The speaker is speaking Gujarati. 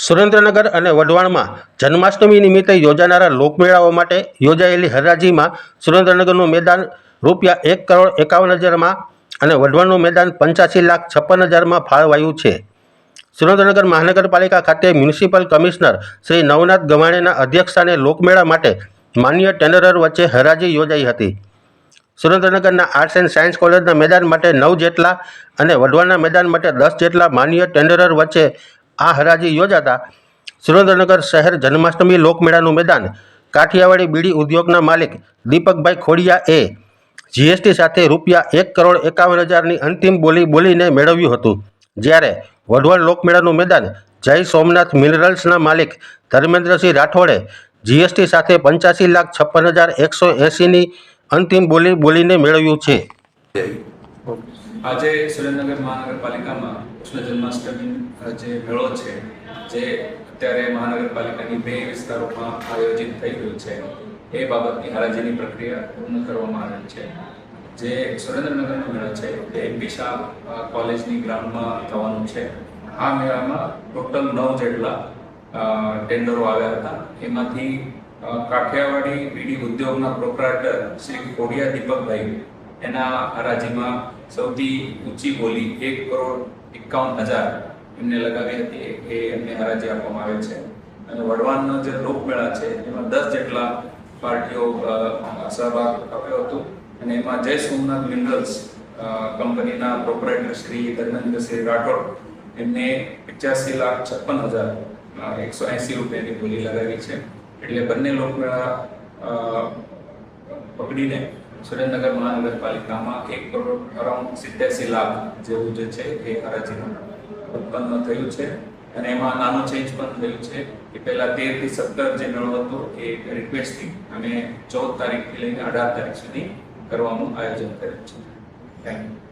સુરેન્દ્રનગર અને વઢવાણમાં જન્માષ્ટમી નિમિત્તે યોજાનારા લોકમેળાઓ માટે યોજાયેલી હરાજીમાં સુરેન્દ્રનગરનું મેદાન રૂપિયા એક કરોડ એકાવન હજારમાં અને વઢવાણનું મેદાન પંચ્યાસી લાખ છપ્પન હજારમાં ફાળવાયું છે. સુરેન્દ્રનગર મહાનગરપાલિકા ખાતે મ્યુનિસિપલ કમિશનર શ્રી નવનાથ ગવાણેના અધ્યક્ષસ્થાને લોકમેળા માટે માન્ય ટેન્ડરર વચ્ચે હરાજી યોજાઈ હતી. સુરેન્દ્રનગરના આર્ટ્સ એન્ડ સાયન્સ કોલેજના મેદાન માટે નવ જેટલા અને વઢવાણના મેદાન માટે દસ જેટલા માન્ય ટેન્ડરર વચ્ચે આ હરાજી યોજાતા સુરેન્દ્રનગર શહેર જન્માષ્ટમી લોકમેળાનું મેદાન કાઠિયાવાડી બીડી ઉદ્યોગના માલિક દીપકભાઈ ખોડિયા એ જીએસટી સાથે રૂપિયા એક કરોડ એકાવન હજારની અંતિમ બોલી બોલીને મેળવ્યું હતું. જ્યારે વઢવાણ લોકમેળાનું મેદાન જય સોમનાથ મિનરલ્સના માલિક ધર્મેન્દ્રસિંહ રાઠોડે જીએસટી સાથે પંચ્યાસી લાખ છપ્પન હજાર એકસો એંસીની અંતિમ બોલી બોલીને મેળવ્યું છે. આજે સુરેન્દ્રનગર મહાનગરપાલિકામાં કૃષ્ણ જન્માષ્ટમી જે મેળો છે જે અત્યારે મહાનગરપાલિકાની બે વિસ્તારોમાં આયોજિત થઈ રહ્યું છે. એ બાબતની હરાજીની પ્રક્રિયા પૂર્ણ કરવામાં આવેલ છે. જે સુરેન્દ્રનગરનો મેળો છે એ વિશાળ અ, કોલેજની ગ્રાઉન્ડમાં થવાનું છે. આ મેળામાં ટોટલ નવ જેટલા ટેન્ડરો આવ્યા હતા. એમાંથી કાઠિયાવાડી બીડી ઉદ્યોગના પ્રોપરાઇટર શ્રી કોડિયા દીપકભાઈ એના હરાજીમાં સૌથી ઊંચી બોલી એક કરોડ એકાવન હજાર એમને લગાવી હતી. એ એમને હરાજી આપવામાં આવે છે. અને વડવાનનો જે લોકમેળા છે, એમાં દસ જેટલા પાર્ટીઓ સહભાગ આપ્યો હતો. અને એમાં જય સોમનાથ મિનરલ્સ કંપનીના પ્રોપરાઇટર શ્રી ધર્મેન્દ્રસિંહ રાઠોડ એમને પચાસી લાખ છપ્પન હજાર એકસો એંસી રૂપિયાની બોલી લગાવી છે. એટલે બંને લોકમેળા પકડીને સુરેન્દ્રનગર મહાનગરપાલિકામાં એક કરોડ અરાઉન્ડ સિત્યાસી લાખ જેવું જે છે એ હરાજીનું ઉત્પન્ન થયું છે. અને એમાં નાનો ચેન્જ પણ થયું છે કે પહેલાં તેરથી સત્તર જે મેળો હતો એ રિક્વેસ્ટિંગ અને ચૌદ તારીખથી લઈને અઢાર તારીખ સુધી કરવાનું આયોજન કર્યું છે. Thank you